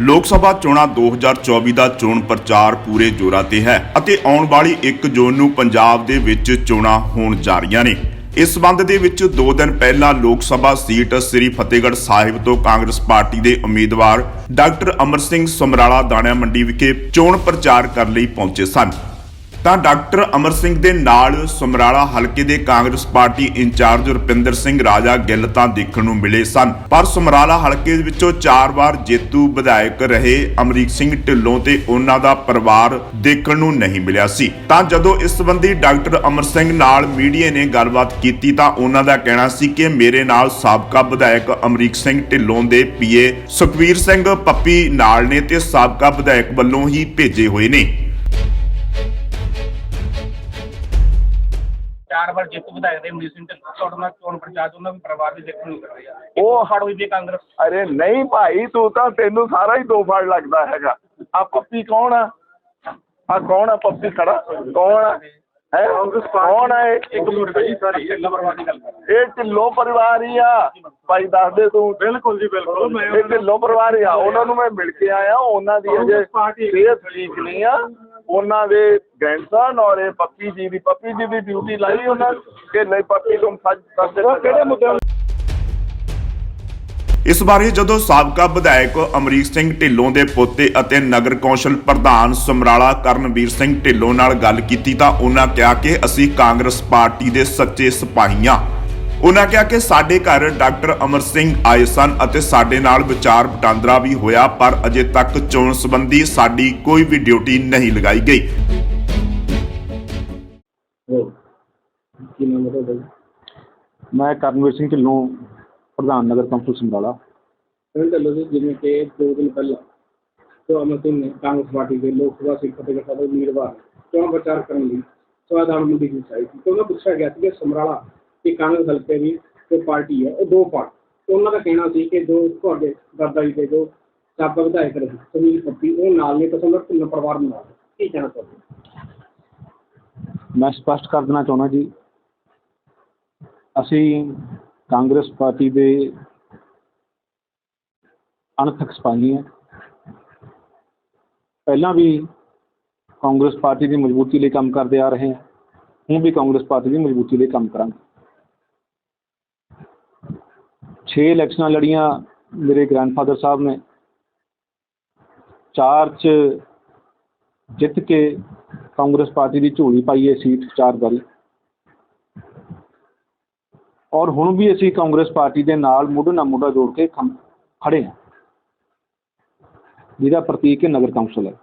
ਲੋਕ ਸਭਾ ਚੋਣਾਂ 2024 ਦਾ ਚੋਣ ਪ੍ਰਚਾਰ ਪੂਰੇ ਜ਼ੋਰਾਂ ਤੇ ਹੈ ਅਤੇ ਆਉਣ ਵਾਲੀ 1 ਜੂਨ ਨੂੰ ਪੰਜਾਬ ਦੇ ਵਿੱਚ ਚੋਣਾਂ ਹੋਣ ਜਾ ਰਹੀਆਂ ਨੇ। ਇਸ ਸਬੰਧ ਦੇ ਵਿੱਚ 2 ਦਿਨ ਪਹਿਲਾਂ ਲੋਕ ਸਭਾ ਸੀਟ ਸ੍ਰੀ ਫਤਿਹਗੜ੍ਹ ਸਾਹਿਬ ਤੋਂ ਕਾਂਗਰਸ ਪਾਰਟੀ ਦੇ ਉਮੀਦਵਾਰ ਡਾਕਟਰ ਅਮਰ ਸਿੰਘ ਸਮਰਾਲਾ ਦਾਣਾ ਮੰਡੀ ਵਿਖੇ ਚੋਣ ਪ੍ਰਚਾਰ ਕਰਨ ਲਈ ਪਹੁੰਚੇ ਸਨ। ਤਾਂ ਡਾਕਟਰ ਅਮਰ ਸਿੰਘ ਦੇ ਨਾਲ ਸਮਰਾਲਾ ਹਲਕੇ ਦੇ Congress party in charge Rupinder Singh Raja Gill ਤਾਂ ਦੇਖਣ ਨੂੰ ਮਿਲੇ ਸਨ। ਪਰ ਸਮਰਾਲਾ ਹਲਕੇ ਦੇ ਵਿੱਚੋਂ ਚਾਰ ਵਾਰ ਜੇਤੂ ਵਿਧਾਇਕ ਰਹੇ ਅਮਰੀਕ ਸਿੰਘ ਢਿੱਲੋਂ ਤੇ ਉਹਨਾਂ ਦਾ ਪਰਿਵਾਰ ਦੇਖਣ ਨੂੰ ਨਹੀਂ ਮਿਲਿਆ ਸੀ। ਤਾਂ ਜਦੋਂ ਇਸ ਸੰਬੰਧੀ ਡਾਕਟਰ ਅਮਰ ਸਿੰਘ ਨਾਲ ਮੀਡੀਆ ਨੇ ਗੱਲਬਾਤ ਕੀਤੀ ਤਾਂ ਉਹਨਾਂ ਦਾ ਕਹਿਣਾ ਸੀ ਕਿ ਮੇਰੇ ਨਾਲ ਸਾਬਕਾ ਵਿਧਾਇਕ ਅਮਰੀਕ ਸਿੰਘ ਢਿੱਲੋਂ ਦੇ ਪੀਏ ਸੁਖਵੀਰ ਸਿੰਘ ਪੱਪੀ ਨਾਲ ਨੇ ਤੇ ਸਾਬਕਾ ਵਿਧਾਇਕ ਵੱਲੋਂ ਹੀ ਭੇਜੇ ਹੋਏ ਨੇ। ਚਾਰ ਵਾਰ ਜੇਤੂ ਵਿਧਾਇਕ ਦੇ ਮਨੀਸ਼ ਸਿੰਘ ਢਿੱਲੋਂ ਨਾਲ ਚੋਣ ਪ੍ਰਚਾਰ ਉਹਨਾਂ ਵੀ ਪਰਿਵਾਰ ਵੀ ਦੇਖਣ ਨੂੰ ਮਿਲ ਰਿਹਾ ਉਹ- ਹੜ ਹੋਈ ਵੀ ਕਾਂਗਰਸ। ਅਰੇ ਨਹੀਂ ਭਾਈ ਤੂੰ ਤਾਂ ਤੈਨੂੰ ਸਾਰਾ ਹੀ ਦੋ ਫੜ ਲੱਗਦਾ ਹੈਗਾ। ਆ ਪੱਪੀ ਕੌਣ ਆ? ਆ ਕੌਣ ਆ ਪੱਪੀ ਖੜਾ? ਕੌਣ ਆ? ਹੈ? ਕੌਣ ਆ ਇਹ? ਇੱਕ ਮਿੰਟ ਜੀ ਸਾਰੀ ਢਿੱਲੋਂ ਪਰਿਵਾਰ ਦੀ ਗੱਲ ਕਰ ਇਹ ਢਿੱਲੋਂ ਪਰਿਵਾਰ ਹੀ ਆ। ਭਾਈ ਦੱਸ ਦੇ ਤੂੰ। ਬਿਲਕੁਲ ਜੀ ਬਿਲਕੁਲ। ਇਹ ਢਿੱਲੋਂ ਪਰਿਵਾਰ ਹੀ ਆ। ਉਹਨਾਂ ਨੂੰ ਮੈਂ ਮਿਲ ਕੇ ਆਇਆ ਉਹਨਾਂ ਦੀ ਅਜੇ ਸਿਹਤ ਠੀਕ ਨਹੀਂ ਆ। ਉਹਨਾਂ ਦੇ ਗ੍ਰੈਂਡਸਨ ਔਰ ਇਹ ਪੱਪੀ ਜੀ ਦੀ ਪੱਪੀ ਜੀ ਦੀ ਡਿਊਟੀ ਲਾਈ ਉਹਨਾਂ ਕਿ ਨਹੀਂ ਪੱਪੀ ਤੁਮ ਸੱਚ ਸੱਚ ਕਿਹੜੇ ਮੁੱਦੇ ਇਸ ਬਾਰੇ ਜਦੋਂ ਸਾਬਕਾ ਵਿਧਾਇਕ ਅਮਰੀਕ ਸਿੰਘ ਢਿੱਲੋਂ ਦੇ ਪੋਤੇ ਅਤੇ ਨਗਰ ਕੌਂਸਲ ਪ੍ਰਧਾਨ ਸਮਰਾਲਾ ਕਰਨਵੀਰ ਸਿੰਘ ਢਿੱਲੋਂ ਨਾਲ ਗੱਲ ਕੀਤੀ ਤਾਂ ਉਹਨਾਂ ਕਿਹਾ ਕਿ ਅਸੀਂ ਕਾਂਗਰਸ ਪਾਰਟੀ ਦੇ ਸੱਚੇ ਸਿਪਾਹੀ ਹਾਂ ਉਹਨਾਂ ਕਿਹਾ ਕਿ ਸਾਡੇ ਘਰ ਡਾਕਟਰ ਅਮਰ ਸਿੰਘ ਆਏ ਸਨ ਅਤੇ ਸਾਡੇ ਨਾਲ ਵਿਚਾਰ ਵਟਾਂਦਰਾ ਵੀ ਹੋਇਆ ਪਰ ਅਜੇ ਤੱਕ ਚੋਣ ਸੰਬੰਧੀ ਸਾਡੀ ਕੋਈ ਵੀ ਡਿਊਟੀ ਨਹੀਂ ਲਗਾਈ ਗਈ। ਕੀ ਨਾਮ ਹੈ ਤੁਹਾਡਾ ਮੈਂ ਕਰਨਵੀਰ ਸਿੰਘ ਢਿੱਲੋਂ ਪ੍ਰਧਾਨ ਨਗਰ ਕੌਂਸਲ ਜੀ ਜਿਵੇਂ ਕਿ ਦੋ ਦਿਨ ਪਹਿਲਾਂ ਜੋ ਅਮਰ ਸਿੰਘ ਨੇ ਕਾਂਗਰਸ ਪਾਰਟੀ ਦੇ ਲੋਕ ਸਭਾ ਸੀਟ ਫਤਿਹਗੜ੍ਹ ਸਾਹਿਬ ਦੇ ਉਮੀਦਵਾਰ। ਚੋਣ ਪ੍ਰਚਾਰ ਕਰਨ ਲਈ ਸਵਾਦਾਨ ਮੰਡੀ ਵਿੱਚ ਆਈ ਸੀ। ਤੇ ਉਹਨਾਂ ਪੁੱਛਿਆ ਗਿਆ ਸੀ ਕਿ ਸਮਰਾਲਾ ਤੇ ਕਾਂਗਰਸ ਹਲਕੇ ਦੀ ਜੋ ਪਾਰਟੀ ਹੈ, ਉਹ ਦੋ ਪਾਰਟ। ਉਹਨਾਂ ਦਾ ਕਹਿਣਾ ਸੀ ਕਿ ਜੋ ਤੁਹਾਡੇ ਦਾਦਾ ਜੀ ਦੇ ਜੋ ਸਾਬਕਾ ਵਿਧਾਇਕ ਰਹੇ, ਸੁਨੀਲ ਪੱਪੀ ਉਹ ਨਾਲ ਨੇ, ਤਾਂ ਸਮਰ ਤਿੰਨ ਪਰਿਵਾਰ ਨਾਲ ਕੀ ਕਹਿਣਾ ਚਾਹੁੰਦੇ ਮੈਂ ਸਪਸ਼ਟ ਕਰ ਦੇਣਾ ਚਾਹੁੰਦਾ ਜੀ, ਅਸੀਂ ਕਾਂਗਰਸ ਪਾਰਟੀ ਦੇ ਅਣਥਕ ਸਿਪਾਹੀ ਹਾਂ। ਪਹਿਲਾਂ ਵੀ ਕਾਂਗਰਸ ਪਾਰਟੀ ਦੀ ਮਜ਼ਬੂਤੀ ਲਈ ਕੰਮ ਕਰਦੇ ਆ ਰਹੇ ਹਾਂ, ਹੁਣ ਵੀ ਕਾਂਗਰਸ ਪਾਰਟੀ ਦੀ ਮਜ਼ਬੂਤੀ ਲਈ ਕੰਮ ਕਰਾਂਗੇ। 6 ਇਲੈਕਸ਼ਨਾਂ ਲੜੀਆਂ ਮੇਰੇ ਗ੍ਰੈਂਡਫਾਦਰ ਸਾਹਿਬ ਨੇ। ਚਾਰ ਚ ਜਿੱਤ ਕੇ ਕਾਂਗਰਸ ਪਾਰਟੀ ਦੀ ਝੋਲੀ ਪਾਈ ਹੈ ਸੀਟ ਚਾਰ ਵਾਰੀ। ਔਰ ਹੁਣ ਵੀ ਅਸੀਂ ਕਾਂਗਰਸ ਪਾਰਟੀ ਦੇ ਨਾਲ ਮੋਢੇ ਨਾਲ ਮੋਢਾ ਜੋੜ ਕੇ ਖੜੇ ਹਾਂ। ਜਿਹਦਾ ਪ੍ਰਤੀਕ ਹੈ ਨਗਰ ਕੌਂਸਲ। ਹੈ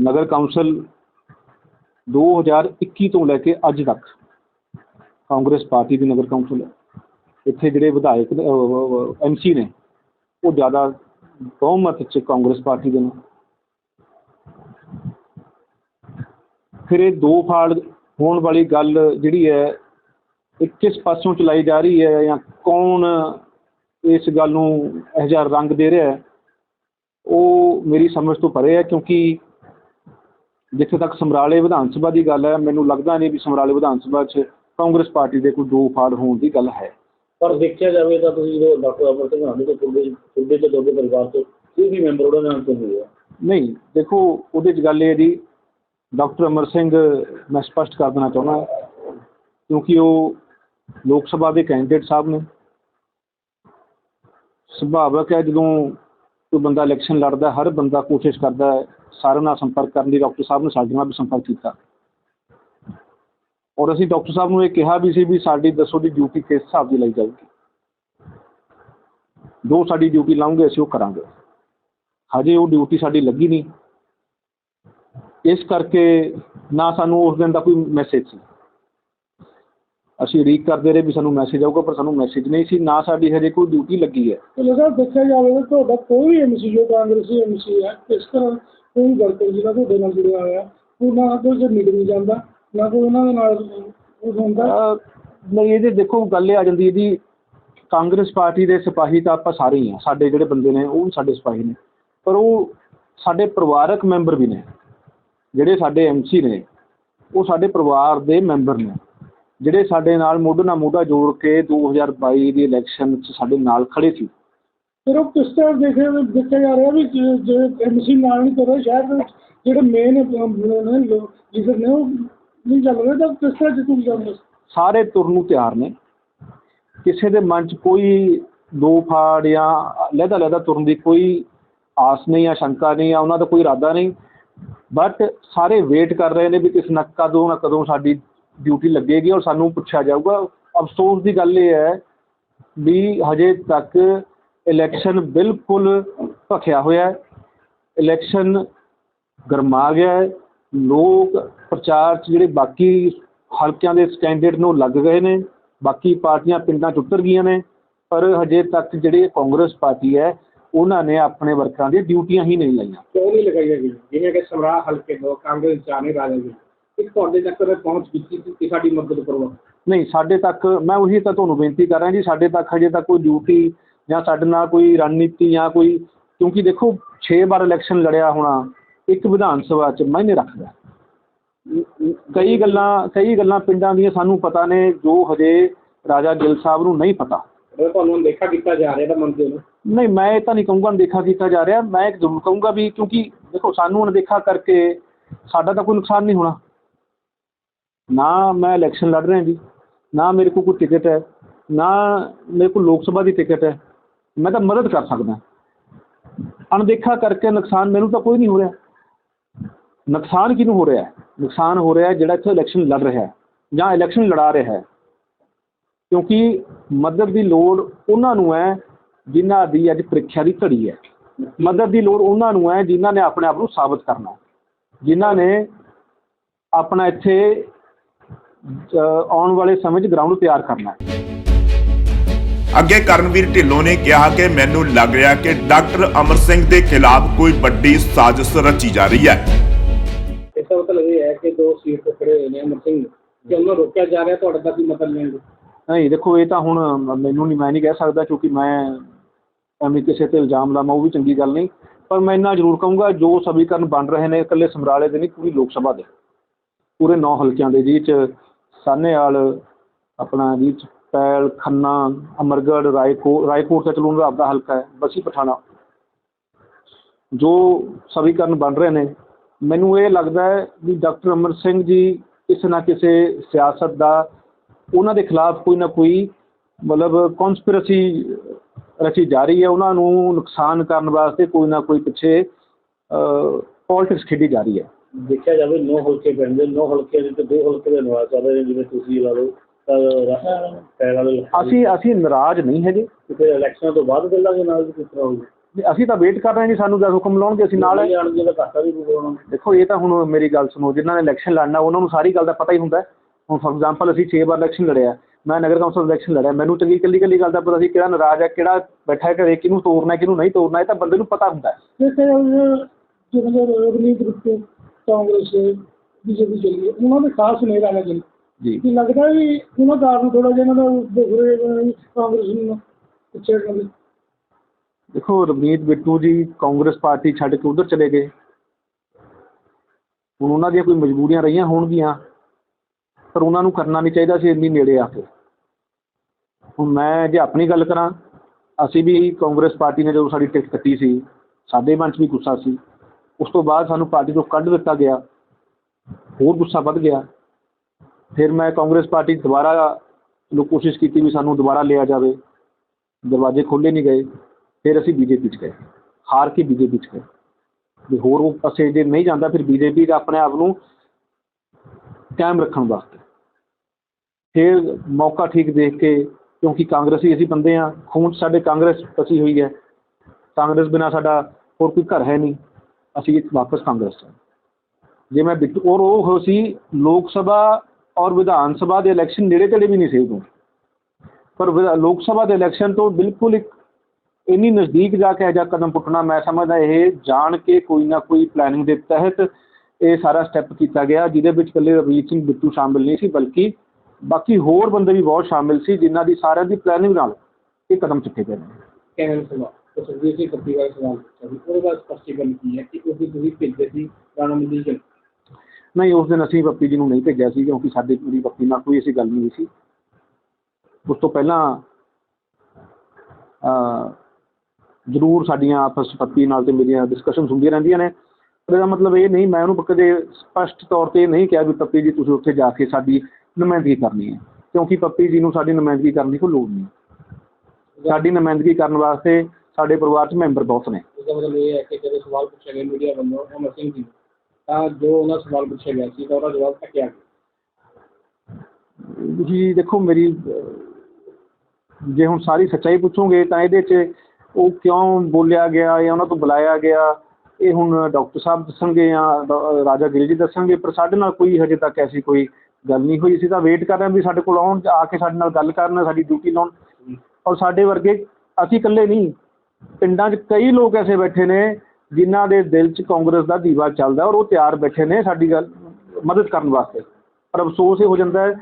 ਨਗਰ ਕੌਂਸਲ 2021 ਤੋਂ ਲੈ ਕੇ ਅੱਜ ਤੱਕ ਕਾਂਗਰਸ ਪਾਰਟੀ ਦੀ ਨਗਰ ਕੌਂਸਲ ਹੈ। ਇੱਥੇ ਜਿਹੜੇ ਵਿਧਾਇਕ ਐਮਸੀ ਨੇ, ਉਹ ਜ਼ਿਆਦਾ ਬਹੁਮਤ ਚ ਕਾਂਗਰਸ ਪਾਰਟੀ ਦੇ ਨੇ। ਫਿਰ ਇਹ ਦੋ ਫਾੜ ਹੋਣ ਵਾਲੀ ਗੱਲ ਜਿਹੜੀ ਹੈ, ਇਹ ਕਿਸ ਪਾਸੋਂ ਚਲਾਈ ਜਾ ਰਹੀ ਹੈ ਜਾਂ ਕੌਣ ਇਸ ਗੱਲ ਨੂੰ ਇਹ ਜਿਹਾ ਰੰਗ ਦੇ ਰਿਹਾ ਹੈ, ਉਹ ਮੇਰੀ ਸਮਝ ਤੋਂ ਪਰੇ ਹੈ ਕਿਉਂਕਿ ਜਿੱਥੇ ਤੱਕ ਸਮਰਾਲੇ ਵਿਧਾਨ ਸਭਾ ਦੀ ਗੱਲ ਹੈ, ਮੈਨੂੰ ਲੱਗਦਾ ਨਹੀਂ ਵੀ ਸਮਰਾਲੇ ਵਿਧਾਨ ਸਭਾ 'ਚ ਕਾਂਗਰਸ ਪਾਰਟੀ ਦੇ ਕੋਈ ਦੋ ਫਾੜ ਹੋਣ ਦੀ ਗੱਲ ਹੈ। ਪਰ ਦੇਖਿਆ ਜਾਵੇ ਤਾਂ ਤੁਸੀਂ ਜਦੋਂ ਡਾਕਟਰ ਅਮਰ ਸਿੰਘ ਆਂਦੇ ਤੋਂ ਤੁਹਾਡੇ ਤੁਹਾਡੇ ਤੇ ਤੁਹਾਡੇ ਪਰਿਵਾਰ ਤੋਂ ਕੋਈ ਵੀ ਮੈਂਬਰ ਉਹਦਾ ਨਾਮ ਤੋਂ ਹੋਇਆ? ਨਹੀਂ, ਦੇਖੋ, ਉਹਦੇ 'ਚ ਗੱਲ ਇਹ ਜੀ, ਡਾਕਟਰ ਅਮਰ ਸਿੰਘ, ਮੈਂ ਸਪਸ਼ਟ ਕਰ ਦੇਣਾ ਚਾਹੁੰਦਾ, ਕਿਉਂਕਿ ਉਹ ਲੋਕ ਸਭਾ ਦੇ ਕੈਂਡੀਡੇਟ ਸਾਹਿਬ ਨੇ। ਸੁਭਾਵਕ ਹੈ ਜਦੋਂ ਕੋਈ ਬੰਦਾ ਇਲੈਕਸ਼ਨ ਲੜਦਾ, ਹਰ ਬੰਦਾ ਕੋਸ਼ਿਸ਼ ਕਰਦਾ ਹੈ ਸਾਰਿਆਂ ਨਾਲ ਸੰਪਰਕ ਕਰਨ ਦੀ, ਡਾਕਟਰ ਸਾਹਿਬ ਨੇ ਸਾਡੇ ਨਾਲ ਵੀ ਸੰਪਰਕ ਕੀਤਾ। ਔਰ ਅਸੀਂ ਡਾਕਟਰ ਸਾਹਿਬ ਨੂੰ ਇਹ ਕਿਹਾ ਵੀ ਸੀ ਵੀ ਸਾਡੀ ਦੱਸੋ ਦੀ ਡਿਊਟੀ ਕਿਸ ਹਿਸਾਬ ਦੀ ਲਈ ਜਾਊਗੀ। ਜੋ ਸਾਡੀ ਡਿਊਟੀ ਲਾਉਂਗੇ ਅਸੀਂ ਉਹ ਕਰਾਂਗੇ। ਹਜੇ ਉਹ ਡਿਊਟੀ ਸਾਡੀ ਲੱਗੀ ਨਹੀਂ। ਇਸ ਕਰਕੇ ਨਾ ਸਾਨੂੰ ਉਸ ਦਿਨ ਦਾ ਕੋਈ ਮੈਸੇਜ ਸੀ। ਅਸੀਂ ਉਡੀਕ ਕਰਦੇ ਰਹੇ ਵੀ ਸਾਨੂੰ ਮੈਸੇਜ ਆਊਗਾ, ਪਰ ਸਾਨੂੰ ਮੈਸੇਜ ਨਹੀਂ ਸੀ। ਨਾ ਸਾਡੀ ਹਜੇ ਕੋਈ ਡਿਊਟੀ ਲੱਗੀ ਹੈ। ਚਲੋ ਸਰ ਦੇਖਿਆ ਜਾਵੇ ਤਾਂ ਤੁਹਾਡਾ ਕੋਈ ਵੀ ਐਮਸੀ ਜੋ ਕਾਂਗਰਸੀ ਐਮਸੀ ਹੈ। ਇਸ ਤਰ੍ਹਾਂ ਕੋਈ ਵਰਕਰ ਜਿਹੜਾ ਤੁਹਾਡੇ ਨਾਲ ਜੁੜਿਆ ਹੋਇਆ, ਉਹ ਨਾ ਕੋਈ ਮੀਟਿੰਗ ਜਾਂਦਾ। ਨਾ ਕੋਈ ਉਹਨਾਂ ਦੇ ਨਾਲ ਉਹ ਹੁੰਦਾ? ਅਹ ਨਹੀਂ ਇਹਦੇ ਦੇਖੋ ਗੱਲ ਇਹ ਆ ਜਾਂਦੀ ਜੀ ਕਾਂਗਰਸ ਪਾਰਟੀ ਦੇ ਸਿਪਾਹੀ ਤਾਂ ਆਪਾਂ ਸਾਰੇ ਹੀ ਆ ਸਾਡੇ ਜਿਹੜੇ ਬੰਦੇ ਨੇ ਉਹ ਵੀ ਸਾਡੇ ਸਿਪਾਹੀ ਨੇ ਪਰ ਉਹ ਸਾਡੇ ਪਰਿਵਾਰਕ ਮੈਂਬਰ ਵੀ ਨੇ ਜਿਹੜੇ ਸਾਡੇ ਐਮਸੀ ਨੇ ਉਹ ਸਾਡੇ ਪਰਿਵਾਰ ਦੇ ਮੈਂਬਰ ਨੇ ਜਿਹੜੇ ਸਾਡੇ ਨਾਲ ਮੋਢੇ ਨਾਲ ਮੋਢਾ ਜੋੜ ਕੇ 2022 ਦੀ ਇਲੈਕਸ਼ਨ 'ਚ ਸਾਡੇ ਨਾਲ ਖੜੇ ਸੀ। ਫਿਰ ਉਹ ਕਿਸ ਤਰ੍ਹਾਂ ਦੇਖਿਆ ਦੇਖਿਆ ਜਾ ਰਿਹਾ ਵੀ ਜੇ- ਐਮਸੀ ਨਾਲ ਨਹੀਂ ਕਰ ਰਹੇ ਸ਼ਹਿਰ ਦੇ ਵਿੱਚ ਜਿਹੜੇ ਮੇਨ ਨੇ ਲੀਡਰ ਨੇ ਉਹ ਨਹੀਂ ਚੱਲ ਤਾਂ ਕਿਸ ਤਰ੍ਹਾਂ ਜਿੱਤੂ ਜਾਂਦਾ ਸਾਰੇ ਤੁਰਨ ਨੂੰ ਤਿਆਰ ਨੇ। ਕਿਸੇ ਦੇ ਮਨ 'ਚ ਕੋਈ ਦੋ ਫਾੜ ਜਾਂ ਲਹਿਦਾ ਲਹਿਦਾ ਤੁਰਨ ਦੀ ਕੋਈ ਆਸ ਨਹੀਂ ਆ ਸ਼ੰਕਾ ਨਹੀਂ ਆ ਉਹਨਾਂ ਦਾ ਕੋਈ ਇਰਾਦਾ ਨਹੀਂ। ਬਟ ਸਾਰੇ ਵੇਟ ਕਰ ਰਹੇ ਨੇ ਵੀ ਕਿਸ ਨਾ ਕਦੋਂ ਨਾ ਕਦੋਂ ਸਾਡੀ ਡਿਊਟੀ ਲੱਗੇਗੀ ਔਰ ਸਾਨੂੰ ਪੁੱਛਿਆ ਜਾਊਗਾ। ਅਫਸੋਸ ਦੀ ਗੱਲ ਇਹ ਹੈ ਵੀ ਹਜੇ ਤੱਕ ਇਲੈਕਸ਼ਨ ਬਿਲਕੁਲ ਭਖਿਆ ਹੋਇਆ ਹੈ। ਇਲੈਕਸ਼ਨ ਗਰਮਾ ਗਿਆ ਹੈ। ਲੋਕ ਪ੍ਰਚਾਰ 'ਚ ਜਿਹੜੇ ਬਾਕੀ ਹਲਕਿਆਂ ਦੇ ਕੈਂਡੀਡੇਟ ਨੂੰ ਲੱਗ ਗਏ ਨੇ ਬਾਕੀ ਪਾਰਟੀਆਂ ਪਿੰਡਾਂ 'ਚ ਉਤਰ ਗਈਆਂ ਨੇ ਪਰ ਹਜੇ ਤੱਕ ਜਿਹੜੀ ਕਾਂਗਰਸ ਪਾਰਟੀ ਹੈ ਉਹਨਾਂ ਨੇ ਆਪਣੇ ਵਰਕਰਾਂ ਦੀਆਂ ਡਿਊਟੀਆਂ ਹੀ ਨਹੀਂ ਲਾਈਆਂ। ਕਿਉਂ ਨਹੀਂ ਲਗਾਈਆਂ ਗਈਆਂ? ਜਿਵੇਂ ਕਿ ਸਮਰਾ ਹਲਕੇ ਤੋਂ ਕਾਂਗਰਸ ਚਾਹਨੇ ਰਾਜਾ ਜੀ ਇੱਕ ਤੁਹਾਡੇ ਤੱਕ ਇਹ ਪਹੁੰਚ ਕੀਤੀ ਸੀ ਕਿ ਸਾਡੀ ਮਦਦ ਕਰੋ? ਨਹੀਂ ਸਾਡੇ ਤੱਕ ਮੈਂ ਉਹੀ ਤਾਂ ਤੁਹਾਨੂੰ ਬੇਨਤੀ ਕਰ ਰਿਹਾ ਜੀ ਸਾਡੇ ਤੱਕ ਹਜੇ ਤੱਕ ਕੋਈ ਡਿਊਟੀ ਜਾਂ ਸਾਡੇ ਨਾਲ ਕੋਈ ਰਣਨੀਤੀ ਜਾਂ ਕੋਈ ਕਿਉਂਕਿ ਦੇਖੋ 6 ਵਾਰ ਇਲੈਕਸ਼ਨ ਲੜਿਆ ਹੋਣਾ ਇੱਕ ਵਿਧਾਨ ਸਭਾ 'ਚ ਮਾਇਨੇ ਰੱਖਦਾ। ਕਈ ਗੱਲਾਂ ਕਈ ਗੱਲਾਂ ਪਿੰਡਾਂ ਦੀਆਂ ਸਾਨੂੰ ਪਤਾ ਨੇ ਜੋ ਹਜੇ ਰਾਜਾ ਗਿੱਲ ਸਾਹਿਬ ਨੂੰ ਨਹੀਂ ਪਤਾ। ਤੁਹਾਨੂੰ ਦੇਖਾ ਕੀਤਾ ਜਾ ਰਿਹਾ ਤਾਂ ਮੰਨਦੇ ਹੋ ਨਹੀਂ ਮੈਂ ਇਹ ਤਾਂ ਨਹੀਂ ਕਹੂੰਗਾ ਅਣਦੇਖਾ ਕੀਤਾ ਜਾ ਰਿਹਾ। ਮੈਂ ਇੱਕ ਜ਼ਰੂਰ ਕਹੂੰਗਾ ਵੀ ਕਿਉਂਕਿ ਦੇਖੋ ਸਾਨੂੰ ਅਣਦੇਖਾ ਕਰਕੇ ਸਾਡਾ ਤਾਂ ਕੋਈ ਨੁਕਸਾਨ ਨਹੀਂ ਹੋਣਾ। ਨਾ ਮੈਂ ਇਲੈਕਸ਼ਨ ਲੜ ਰਿਹਾ ਜੀ ਨਾ ਮੇਰੇ ਕੋਲ ਕੋਈ ਟਿਕਟ ਹੈ ਨਾ ਮੇਰੇ ਕੋਲ ਲੋਕ ਸਭਾ ਦੀ ਟਿਕਟ ਹੈ। ਮੈਂ ਤਾਂ ਮਦਦ ਕਰ ਸਕਦਾ। ਅਣਦੇਖਾ ਕਰਕੇ ਨੁਕਸਾਨ ਮੈਨੂੰ ਤਾਂ ਕੋਈ ਨਹੀਂ ਹੋ ਰਿਹਾ। ਨੁਕਸਾਨ ਕਿਹਨੂੰ ਹੋ ਰਿਹਾ ਹੈ? ਨੁਕਸਾਨ ਹੋ ਰਿਹਾ ਹੈ ਜਿਹੜਾ ਇੱਥੇ ਇਲੈਕਸ਼ਨ ਲੜ ਰਿਹਾ ਹੈ ਜਾਂ ਇਲੈਕਸ਼ਨ ਲੜਾ ਰਿਹਾ ਹੈ। ਕਿਉਂਕਿ ਮਦਦ ਦੀ ਲੋੜ ਉਹਨਾਂ ਨੂੰ ਹੈ ਜਿਨ੍ਹਾਂ ਦੀ ਅੱਜ ਪ੍ਰੀਖਿਆ ਦੀ ਘੜੀ ਹੈ। ਮਦਦ ਦੀ ਲੋੜ ਉਹਨਾਂ ਨੂੰ ਹੈ ਜਿਨ੍ਹਾਂ ਨੇ ਆਪਣੇ ਆਪ ਨੂੰ ਸਾਬਤ ਕਰਨਾ ਜਿਨ੍ਹਾਂ ਨੇ ਆਪਣਾ ਇੱਥੇ ਆਉਣ ਵਾਲੇ ਸਮੇਂ 'ਚ ਗਰਾਊਂਡ ਤਿਆਰ ਕਰਨਾ ਹੈ। ਅੱਗੇ ਕਰਨਵੀਰ ਢਿੱਲੋਂ ਨੇ ਕਿਹਾ ਕਿ ਮੈਨੂੰ ਲੱਗ ਰਿਹਾ ਕਿ ਡਾਕਟਰ ਅਮਰ ਸਿੰਘ ਦੇ ਖਿਲਾਫ ਕੋਈ ਵੱਡੀ ਸਾਜ਼ਿਸ਼ ਰਚੀ ਜਾ ਰਹੀ ਹੈ। ਹੈ ਕਿ ਹੋਏ ਨੇ, ਅਮਰ ਸਿੰਘ, ਕਿ ਉਹਨਾਂ ਰੋਕਿਆ ਜਾ ਰਿਹਾ ਤੁਹਾਡੇ ਤੱਕ ਵੀ ਮਦਦ ਲੈਣ ਨਹੀਂ, ਦੇਖੋ, ਇਹ ਤਾਂ ਹੁਣ ਮੈਨੂੰ ਨਹੀਂ, ਮੈਂ ਨਹੀਂ ਕਹਿ ਸਕਦਾ, ਕਿਉਂਕਿ ਮੈਂ ਐਵੇਂ ਕਿਸੇ ਤੇ ਇਲਜ਼ਾਮ ਲਾਵਾਂ, ਉਹ ਵੀ ਚੰਗੀ ਗੱਲ ਨਹੀਂ। ਪਰ ਮੈਂ ਇੰਨਾ ਜ਼ਰੂਰ ਕਹੂੰਗਾ, ਜੋ ਸਮੀਕਰਨ ਬਣ ਰਹੇ ਨੇ, ਇਕੱਲੇ ਸਮਰਾਲੇ ਦੇ ਨਹੀਂ, ਪੂਰੀ ਲੋਕ ਸਭਾ ਦੇ। ਪੂਰੇ ਨੌ ਹਲਕਿਆਂ ਦੇ ਜਿਹ 'ਚ ਸਾਨੇਵਾਲ ਆਪਣਾ ਜਿਹ 'ਚ ਪੈਲ, ਖੰਨਾ, ਅਮਰਗੜ੍ਹ ਰਾਏਕੋਟ ਰਾਏਕੋਟ ਤਾਂ ਚਲੋ ਦਾ ਆਪਦਾ ਹਲਕਾ ਹੈ, ਬਸੀ ਪਠਾਣਾ। ਜੋ ਸਮੀਕਰਨ ਬਣ ਰਹੇ ਨੇ ਮੈਨੂੰ ਇਹ ਲੱਗਦਾ ਹੈ ਵੀ ਡਾਕਟਰ ਅਮਰ ਸਿੰਘ ਜੀ ਕਿਸੇ ਨਾ ਕਿਸੇ ਸਿਆਸਤ ਦਾ ਉਹਨਾਂ ਦੇ ਖਿਲਾਫ ਕੋਈ ਨਾ ਕੋਈ ਮਤਲਬ ਕਨਸਪੀਰਸੀ ਰਚੀ ਜਾ ਰਹੀ ਹੈ ਉਹਨਾਂ ਨੂੰ ਨੁਕਸਾਨ ਕਰਨ ਵਾਸਤੇ ਕੋਈ ਨਾ ਕੋਈ ਪਿੱਛੇ ਪੋਲਿਟਿਕਸ ਖੇਡੀ ਜਾ ਰਹੀ ਹੈ। ਦੇਖਿਆ ਜਾਵੇ ਨੌ ਹਲਕੇ ਪੈਂਦੇ ਨੌ ਹਲਕੇ ਦੇ ਤੇ ਦੋ ਹਲਕੇ ਦੇ ਨਿਵਾਸ ਚੱਲ ਰਹੇ ਨੇ ਜਿਵੇਂ ਤੁਸੀਂ ਲਾ ਲਓ ਅਸੀਂ ਅਸੀਂ ਨਾਰਾਜ਼ ਨਹੀਂ ਹੈਗੇ। ਕਿਤੇ ਇਲੈਕਸ਼ਨਾਂ ਤੋਂ ਬਾਅਦ ਚੱਲਾਂਗੇ ਨਾਲ ਕਿਸ ਤਰ੍ਹਾਂ ਹੋਊਗਾ? ਅਸੀਂ ਤਾਂ ਵੇਟ ਕਰ ਰਹੇ ਜੀ ਸਾਨੂੰ ਜਦ ਹੁਕਮ ਲਾਉਣਗੇ ਅਸੀਂ ਨਾਲ ਤਾਂ ਘਾਟਾ ਵੀ ਦੇਖੋ ਇਹ ਤਾਂ ਹੁਣ ਮੇਰੀ ਗੱਲ ਸੁਣੋ ਜਿਨ੍ਹਾਂ ਨੇ ਇਲੈਕਸ਼ਨ ਲੜਨਾ ਉਹਨਾਂ ਨੂੰ ਸਾਰੀ ਗੱਲ ਦਾ ਪਤਾ ਹੀ ਹੁੰਦਾ। ਹੁਣ ਫੋਰ ਐਗਜ਼ਾਮਪਲ ਅਸੀਂ 6 ਵਾਰ ਇਲੈਕਸ਼ਨ ਲੜਿਆ ਮੈਂ ਨਗਰ ਕੌਂਸਲ ਇਲੈਕਸ਼ਨ ਲੜਿਆ ਮੈਨੂੰ ਚੰਗੀ ਇਕੱਲੀ ਇਕੱਲੀ ਗੱਲ ਦਾ ਪਤਾ ਸੀ ਕਿਹੜਾ ਨਾਰਾਜ਼ ਹੈ ਕਿਹੜਾ ਬੈਠਾ ਹੈ ਘਰੇ ਕਿਹਨੂੰ ਤੋੜਨਾ ਹੈ, ਕਿਹਨੂੰ ਨਹੀਂ ਤੋੜਨਾ ਇਹ ਤਾਂ ਬੰਦੇ ਨੂੰ ਪਤਾ ਹੁੰਦਾ ਕਾਂਗਰਸ ਬੀਜੇਪੀ ਚੱਲੀ ਉਹਨਾਂ ਦੇ ਖਾਸ ਜੀ। ਲੱਗਦਾ ਵੀ ਉਹਨਾਂ ਕਾਰਨ ਥੋੜਾ ਜਿਹਾ ਇਹਨਾਂ ਦਾ ਦੁਖਰੇ ਕਾਂਗਰਸ ਨੂੰ ਪਿੱਛੇ ਕਰਨ ਦੇ। ਦੇਖੋ ਰਵਨੀਤ ਬਿੱਟੂ ਜੀ ਕਾਂਗਰਸ ਪਾਰਟੀ ਛੱਡ ਕੇ ਉਧਰ ਚਲੇ ਗਏ। ਹੁਣ ਉਹਨਾਂ ਦੀਆਂ ਕੋਈ ਮਜਬੂਰੀਆਂ ਰਹੀਆਂ ਹੋਣਗੀਆਂ, ਪਰ ਉਹਨਾਂ ਨੂੰ ਕਰਨਾ ਨਹੀਂ ਚਾਹੀਦਾ ਸੀ ਇੰਨੀ ਨੇੜੇ ਆ ਕੇ। ਹੁਣ ਮੈਂ ਜੇ ਆਪਣੀ ਗੱਲ ਕਰਾਂ, ਅਸੀਂ ਵੀ ਕਾਂਗਰਸ ਪਾਰਟੀ ਨੇ ਜਦੋਂ ਸਾਡੀ ਟਿਕਟ ਕੱਟੀ ਸੀ, ਸਾਡੇ ਮਨ 'ਚ ਵੀ ਗੁੱਸਾ ਸੀ। ਉਸ ਤੋਂ ਬਾਅਦ ਸਾਨੂੰ ਪਾਰਟੀ ਤੋਂ ਕੱਢ ਦਿੱਤਾ ਗਿਆ, ਹੋਰ ਗੁੱਸਾ ਵੱਧ ਗਿਆ। ਫਿਰ ਮੈਂ ਕਾਂਗਰਸ ਪਾਰਟੀ ਦੁਬਾਰਾ ਨੂੰ ਕੋਸ਼ਿਸ਼ ਕੀਤੀ ਵੀ ਸਾਨੂੰ ਦੁਬਾਰਾ ਲਿਆ ਜਾਵੇ। ਦਰਵਾਜ਼ੇ ਖੋਲ੍ਹੇ ਨਹੀਂ ਗਏ। ਫਿਰ ਅਸੀਂ ਬੀਜੇਪੀ 'ਚ ਗਏ। ਹਾਰ ਕੇ ਬੀਜੇਪੀ 'ਚ ਗਏ। ਵੀ ਹੋਰ ਉਹ ਪਾਸੇ ਜੇ ਨਹੀਂ ਜਾਂਦਾ ਫਿਰ ਬੀਜੇਪੀ ਦਾ ਆਪਣੇ ਆਪ ਨੂੰ ਕਾਇਮ ਰੱਖਣ ਵਾਸਤੇ। ਫਿਰ ਮੌਕਾ ਠੀਕ ਦੇਖ ਕੇ ਕਿਉਂਕਿ ਕਾਂਗਰਸੀ ਅਸੀਂ ਬੰਦੇ ਆ ਖੂਨ 'ਚ ਸਾਡੇ ਕਾਂਗਰਸ ਫਸੀ ਹੋਈ ਹੈ। ਕਾਂਗਰਸ ਬਿਨਾ ਸਾਡਾ ਹੋਰ ਕੋਈ ਘਰ ਹੈ ਨਹੀਂ। ਅਸੀਂ ਵਾਪਸ ਕਾਂਗਰਸ 'ਚ ਜੇ ਮੈਂ ਔਰ ਉਹ ਸੀ ਲੋਕ ਸਭਾ ਔਰ ਵਿਧਾਨ ਸਭਾ ਦੇ ਇਲੈਕਸ਼ਨ ਨੇੜੇ ਤੇੜੇ ਵੀ ਨਹੀਂ ਸੀ ਉਦੋਂ। ਪਰ ਵਿਧਾ- ਲੋਕ ਸਭਾ ਦੇ ਇਲੈਕਸ਼ਨ ਤੋਂ ਬਿਲਕੁਲ ਇੱਕ ਇੰਨੀ ਨਜ਼ਦੀਕ ਜਾ ਕੇ ਅਜਾ ਕਦਮ ਪੁੱਟਣਾ ਮੈਂ ਸਮਝਦਾ ਇਹ ਜਾਣ ਕੇ ਕੋਈ ਨਾ ਕੋਈ ਪਲੈਨਿੰਗ ਦੇ ਤਹਿਤ ਇਹ ਸਾਰਾ ਸਟੈਪ ਕੀਤਾ ਗਿਆ ਜਿਹਦੇ ਵਿੱਚ ਇਕੱਲੇ ਰਵੀਤ ਸਿੰਘ ਬਿੱਟੂ ਸ਼ਾਮਿਲ ਨਹੀਂ ਸੀ ਬਲਕਿ ਬਾਕੀ ਹੋਰ ਬੰਦੇ ਵੀ ਬਹੁਤ ਸ਼ਾਮਿਲ ਸੀ ਜਿਨ੍ਹਾਂ ਦੀ ਸਾਰਿਆਂ ਦੀ ਪਲੈਨਿੰਗ ਨਾਲ ਇਹ ਕਦਮ ਚੁੱਕੇ ਗਏ ਨਹੀਂ ਉਸ ਦਿਨ ਅਸੀਂ ਪੱਪੀ ਜੀ ਨੂੰ ਨਹੀਂ ਭੇਜਿਆ ਸੀ ਕਿਉਂਕਿ ਸਾਡੇ ਪੂਰੀ ਪੱਪੀ ਨਾਲ ਕੋਈ ਐਸੀ ਗੱਲ ਨਹੀਂ ਸੀ। ਉਸ ਤੋਂ ਪਹਿਲਾਂ ਜ਼ਰੂਰ ਸਾਡੀਆਂ ਆਪਸ ਪੱਤੀ ਨਾਲ ਤੇ ਮੇਰੀਆਂ ਡਿਸਕਸ਼ਨ ਹੁੰਦੀਆਂ ਰਹਿੰਦੀਆਂ ਨੇ। ਇਹਦਾ ਮਤਲਬ ਇਹ ਨਹੀਂ ਮੈਂ ਉਹਨੂੰ ਕਦੇ ਸਪਸ਼ਟ ਤੌਰ ਤੇ ਨਹੀਂ ਕਿਹਾ ਵੀ ਪੱਪੀ ਜੀ ਤੁਸੀਂ ਉੱਥੇ ਜਾ ਕੇ ਸਾਡੀ ਨੁਮਾਇੰਦਗੀ ਕਰਨੀ ਹੈ ਕਿਉਂਕਿ ਪੱਪੀ ਜੀ ਨੂੰ ਸਾਡੀ ਨੁਮਾਇੰਦਗੀ ਕਰਨ ਦੀ ਕੋਈ ਲੋੜ ਨਹੀਂ। ਸਾਡੀ ਨੁਮਾਇੰਦਗੀ ਕਰਨ ਵਾਸਤੇ ਸਾਡੇ ਪਰਿਵਾਰ 'ਚ ਮੈਂਬਰ ਬਹੁਤ ਨੇ। ਇਹਦਾ ਮਤਲਬ ਇਹ ਹੈ ਕਿ ਜਦੋਂ ਸਵਾਲ ਪੁੱਛਿਆ ਗਿਆ ਮੀਡੀਆ ਵੱਲੋਂ ਅਮਰ ਸਿੰਘ ਜੀ ਤਾਂ ਜੋ ਉਹਨਾਂ ਸਵਾਲ ਪੁੱਛਿਆ ਗਿਆ ਸੀ ਤਾਂ ਉਹਦਾ ਜਵਾਬ ਟੱਕਿਆ ਗਿਆ। ਤੁਸੀਂ ਦੇਖੋ ਮੇਰੀ ਜੇ ਹੁਣ ਸਾਰੀ ਸੱਚਾਈ ਪੁੱਛੋਗੇ ਤਾਂ ਇਹਦੇ 'ਚ ਉਹ ਕਿਉਂ ਬੋਲਿਆ ਗਿਆ ਜਾਂ ਉਹਨਾਂ ਤੋਂ ਬੁਲਾਇਆ ਗਿਆ? ਇਹ ਹੁਣ ਡਾਕਟਰ ਸਾਹਿਬ ਦੱਸਣਗੇ ਜਾਂ ਡਾ- ਰਾਜਾ ਗਿਲ ਜੀ ਦੱਸਣਗੇ, ਪਰ ਸਾਡੇ ਨਾਲ ਕੋਈ ਹਜੇ ਤੱਕ ਐਸੀ ਕੋਈ ਗੱਲ ਨਹੀਂ ਹੋਈ। ਅਸੀਂ ਤਾਂ ਵੇਟ ਕਰ ਰਹੇ ਹਾਂ ਵੀ ਸਾਡੇ ਕੋਲ ਆਉਣ, ਆ ਕੇ ਸਾਡੇ ਨਾਲ ਗੱਲ ਕਰਨ, ਸਾਡੀ ਡਿਊਟੀ ਲਾਉਣ। ਔਰ ਸਾਡੇ ਵਰਗੇ ਅਸੀਂ ਇਕੱਲੇ ਨਹੀਂ। ਪਿੰਡਾਂ 'ਚ ਕਈ ਲੋਕ ਐਸੇ ਬੈਠੇ ਨੇ ਜਿਨ੍ਹਾਂ ਦੇ ਦਿਲ 'ਚ ਕਾਂਗਰਸ ਦਾ ਦੀਵਾ ਚੱਲਦਾ ਔਰ ਉਹ ਤਿਆਰ ਬੈਠੇ ਨੇ ਸਾਡੀ ਗੱਲ, ਮਦਦ ਕਰਨ ਵਾਸਤੇ। ਪਰ ਅਫਸੋਸ ਇਹ ਹੋ ਜਾਂਦਾ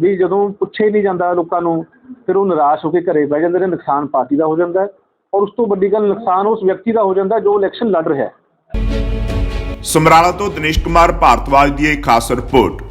ਵੀ ਜਦੋਂ ਪੁੱਛੇ ਨਹੀਂ ਜਾਂਦਾ ਲੋਕਾਂ ਨੂੰ, ਫਿਰ ਉਹ ਨਿਰਾਸ਼ ਹੋ ਕੇ ਘਰੇ ਬਹਿ ਜਾਂਦੇ ਨੇ, ਨੁਕਸਾਨ ਪਾਰਟੀ ਦਾ ਹੋ ਜਾਂਦਾ ਔਰ ਉਸ ਤੋਂ ਵੱਡੀ ਗੱਲ ਨੁਕਸਾਨ ਉਸ ਵਿਅਕਤੀ ਦਾ ਹੋ ਜਾਂਦਾ ਜੋ ਇਲੈਕਸ਼ਨ ਲੜ ਰਿਹਾ ਹੈ। ਸਮਰਾਲਾ ਤੋਂ ਦਿਨੇਸ਼ ਕੁਮਾਰ ਭਾਰਤਵਾਜ ਦੀ ਇਹ ਖਾਸ ਰਿਪੋਰਟ।